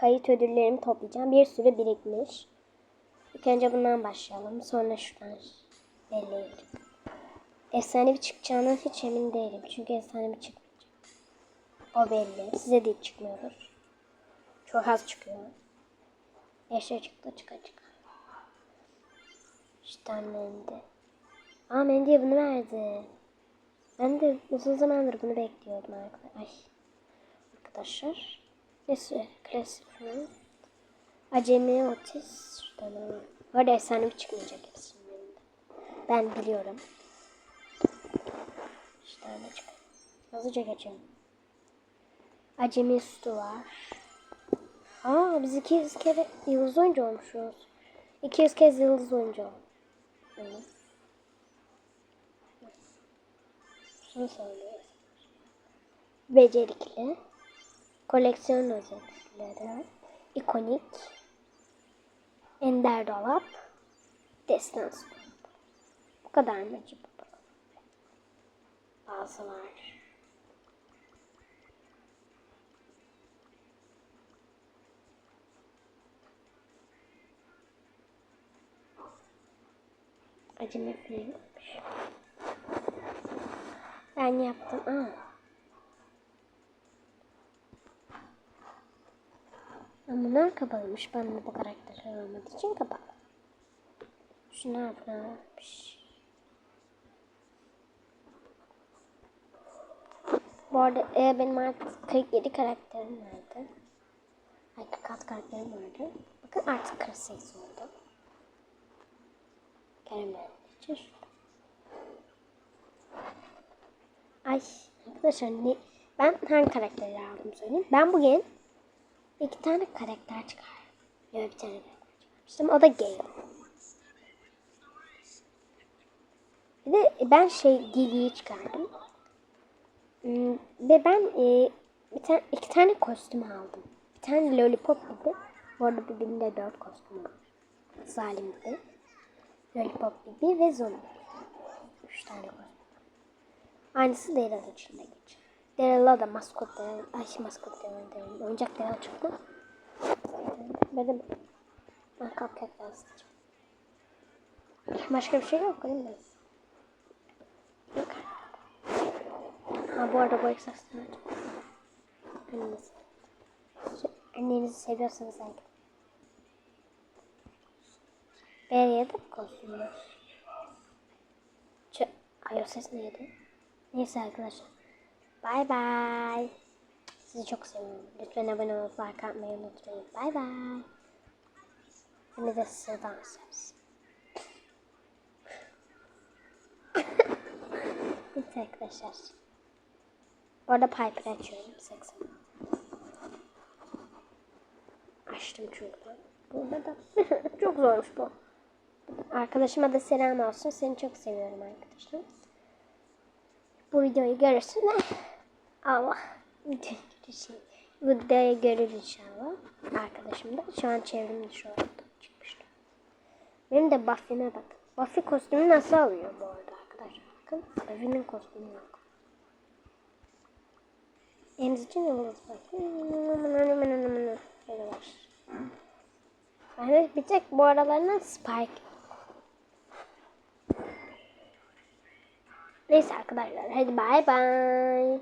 kayıt ödüllerimi toplayacağım. Bir sürü birikmiş. İlk önce bundan başlayalım. Sonra şuradan belleyelim. Efsanevi çıkacağına hiç emin değilim. Çünkü efsanevi çıkmayacak. O belli. Size de hiç çıkmıyordur. Çok az çıkıyor. Yaşa çıktı çıka çıka. İşte Mendi. Aa Mendy'ye bunu verdi. Ben de uzun zamandır bunu bekliyordum arkadaşlar. Ay. Arkadaşlar. Neyse klasik falan. Acemi otis. Şuradan alalım. Bu arada efsanevi çıkmayacak hepsinin yanında. Ben biliyorum. İşte ne çıkıyor. Hızlıca geçelim. Acemi sütü var. Aa biz 200 kere yıldız oyuncu olmuşuz. 200 kez yıldız oyuncu. Evet. Şunu söylüyoruz. Becerikli. Koleksiyon özetleri. ikonik, Ender dolap. Destans. Bu kadar mı acaba? Bazı var. Acemi film. Ben yaptım. Aa. Ama bunlar kapalıymış. Ben de bu karakterler olmadığı için kapalı. Şunu yapmış. Bu arada e, benim artık 47 karakterim vardı. Ay 46 karakterim vardı. Bakın artık 48 oldu. Karamel için Ay arkadaşlar ne? Ben hangi karakterleri aldım söyleyeyim. Ben bugün iki tane karakter çıkardım. Ya bir tane karakter. O da Gale. Bir de ben şey Gigi'yi çıkardım. Hmm, Ve ben e, bir tane, iki tane kostüm aldım. Bir tane Lollipop gibi. Bu arada birbirinde dört kostüm var. Zalim gibi. Lollipop gibi ve zombi. Üç tane kostüm. Aynısı Daryl için de Daryl'a da maskot Daryl, ay maskot Daryl Daryl, oyuncak Daryl çıktı. Benim ben cupcake yazacağım. Başka bir şey yok değil mi? Yok. Ha bu arada bu eksasını Annenizi. Annenizi seviyorsanız like. Beriye de kostümü. Ç Ay o ses neydi? Neyse arkadaşlar. Bay bay. Sizi çok seviyorum. Lütfen abone olup like atmayı unutmayın. Bay bay. Beni de size dans. Evet arkadaşlar. Bu arada Piper açıyorum. 80. Açtım çünkü. Burada da çok zormuş bu. Arkadaşıma da selam olsun. Seni çok seviyorum arkadaşlar. Bu videoyu görürsün. Allah. Videoyu görürsün. Bu videoyu görür inşallah. Arkadaşım da. Şu an çevrim dışı oldu. Çıkmıştı. Benim de Buffy'me bak. Buffy kostümü nasıl alıyor bu arada arkadaşlar? Bakın. Buffy'nin kostümü yok. Emzici yıldız bak. Böyle var. Yani bir tek bu aralarında Spike. Neyse arkadaşlar hadi bay bay.